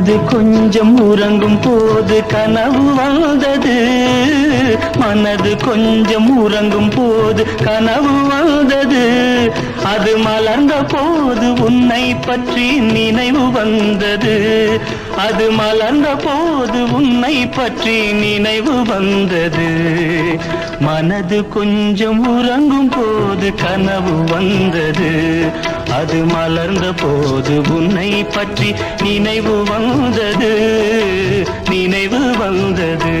மனது கொஞ்சம் உறங்கும் போது கனவு வந்தது மனது கொஞ்சம் உறங்கும் போது கனவு வந்தது அது மலர்ந்த போது உன்னை பற்றி நினைவு வந்தது. அது மலர்ந்த போது உன்னை பற்றி நினைவு வந்தது. மனது கொஞ்சம் உறங்கும் போது போது கனவு வந்தது. அது மலர்ந்த போது உன்னை பற்றி நினைவு வந்தது. நினைவு வந்தது.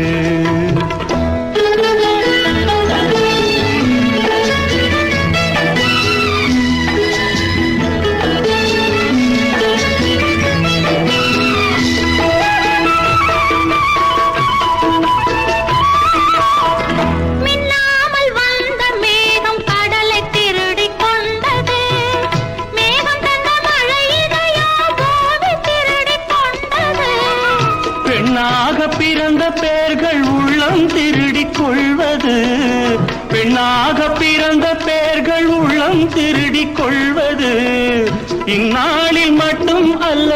பிறந்த பெயர்கள் உள்ளம் திருடிக் கொள்வது. பெண்ணாக பிறந்த பெயர்கள் உள்ளம் திருடிக் கொள்வது. இந்நாளில் மட்டும் அல்ல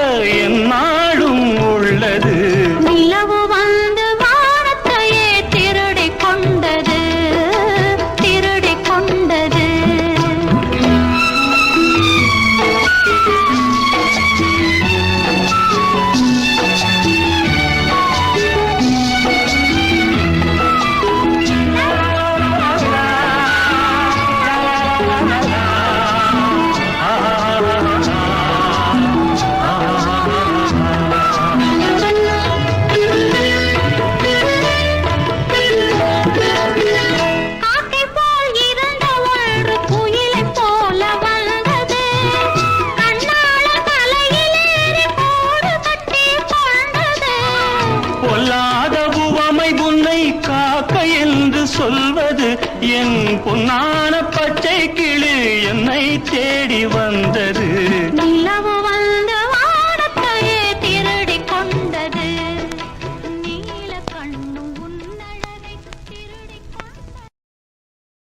என் பொன்னான பச்சை கிளி என்னை தேடி வந்தது. நிலவா